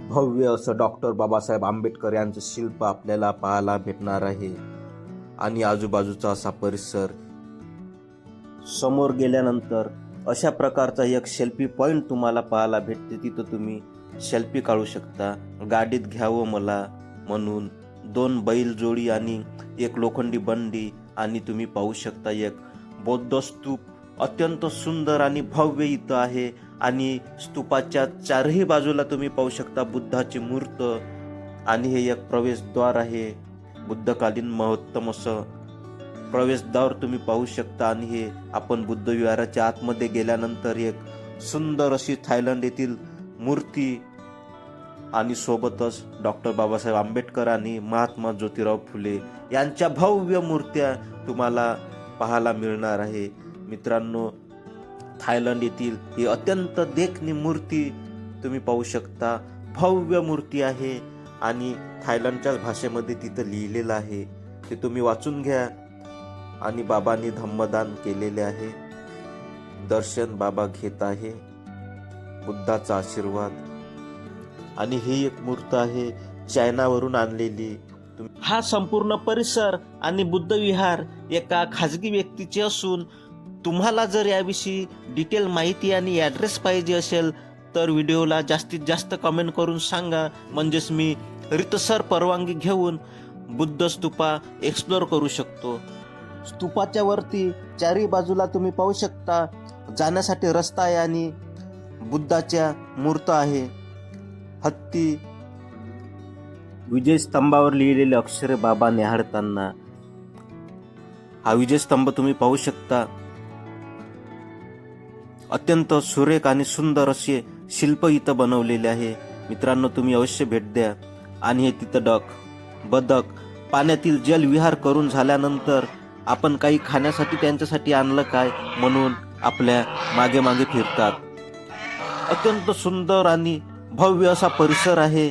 भव्य असं डॉक्टर बाबासाहेब आंबेडकर यांचं शिल्प आपल्याला पाहायला भेटणार आहे. आणि आजूबाजूचा असा परिसर समोर गेल्यानंतर अशा प्रकारचा एक सेल्फी पॉईंट तुम्हाला पाहायला भेटते. तिथं तुम्ही सेल्फी काढू शकता. गाडीत घ्यावं मला म्हणून दोन बैल जोडी आणि एक लोखंडी बंडी आणि तुम्ही पाहू शकता एक बौद्ध स्तूप. अत्यंत सुंदर आणि भव्य इथं आहे. आणि स्तूपाच्या चारही बाजूला तुम्ही पाहू शकता बुद्धाची मूर्त आणि हे एक प्रवेशद्वार आहे. बुद्धकालीन महत्तम असं. प्रवेशद्वार तुम्ही पाहू शकता आणि हे आपण बुद्ध विहाराच्या आतमध्ये गेल्यानंतर एक सुंदर अशी थायलंड येथील मूर्ती आणि सोबतच डॉक्टर बाबासाहेब आंबेडकर आणि महात्मा ज्योतिराव फुले यांच्या भव्य मूर्त्या तुम्हाला पाहायला मिळणार आहे. मित्रांनो थायलंड येथील ही अत्यंत देखणी मूर्ती तुम्ही पाहू शकता. भव्य मूर्ती आहे आणि थायलंडच्या भाषेमध्ये तिथं लिहिलेलं आहे. ते तुम्ही वाचून घ्या आणि बाबांनी धम्मदान केलेले आहे. दर्शन बाबा घेत आहे. बुद्धाचा आशीर्वाद. आणि ही एक मूर्त आहे चायनावरून आणलेली. हा संपूर्ण परिसर आणि बुद्ध विहार एका खाजगी व्यक्तीचे असून तुम्हाला जर याविषयी डिटेल माहिती आणि ॲड्रेस पाहिजे असेल तर व्हिडिओला जास्तीत जास्त कमेंट करून सांगा. म्हणजेच मी रितसर परवानगी घेऊन बुद्ध स्तूपा एक्सप्लोर करू शकतो. स्तूपाच्या वरती चारही बाजूला तुम्ही पाहू शकता. जाण्यासाठी रस्ता आहे आणि बुद्धाच्या मूर्त आहे. हत्ती विजय स्तंभावर लिहिलेले अक्षरे बाबा निहाळताना. हा विजय स्तंभ तुम्ही पाहू शकता. अत्यंत सुरेख आणि सुंदर असे शिल्प इथं बनवलेले आहे. मित्रांनो तुम्ही अवश्य भेट द्या. आणि हे तिथं डक बदक पाण्यातील जलविहार करून झाल्यानंतर आपण काही खाण्यासाठी त्यांच्यासाठी आणलं काय म्हणून आपल्या मागे मागे फिरतात. अत्यंत सुंदर आणि भव्य असा परिसर आहे.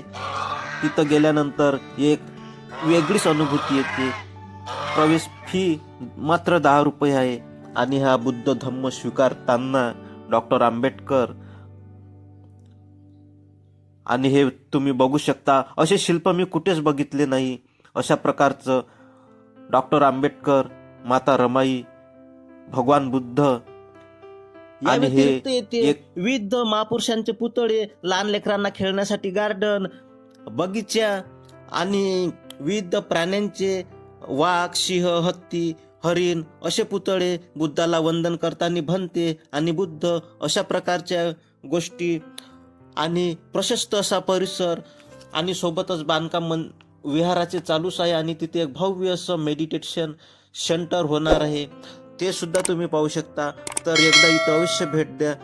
तिथं गेल्यानंतर एक वेगळीच अनुभूती येते. प्रवेश फी मात्र दहा रुपये आहे. आणि हा बुद्ध धम्म स्वीकारताना डॉक्टर आंबेडकर आणि हे तुम्ही बघू शकता. असे शिल्प मी कुठेच बघितले नाही. अशा प्रकारचं डॉक्टर आंबेडकर माता रमाई भगवान बुद्ध आणि हे एक- विविध महापुरुषांचे पुतळे लहान लेकरांना खेळण्यासाठी गार्डन बगीचा आणि विविध प्राण्यांचे वाघ सिंह हत्ती हरिण असे पुतळे बुद्धाला वंदन करताना बनते आणि बुद्ध अशा प्रकारच्या गोष्टी आणि प्रशस्त असा परिसर आणि सोबतच बांधकाम मन विहाराचे चालूच आहे आणि तिथे एक भव्य असं मेडिटेशन सेंटर होणार आहे. ते सुद्धा तुम्ही पाहू शकता. तर एकदा इथं अवश्य भेट द्या.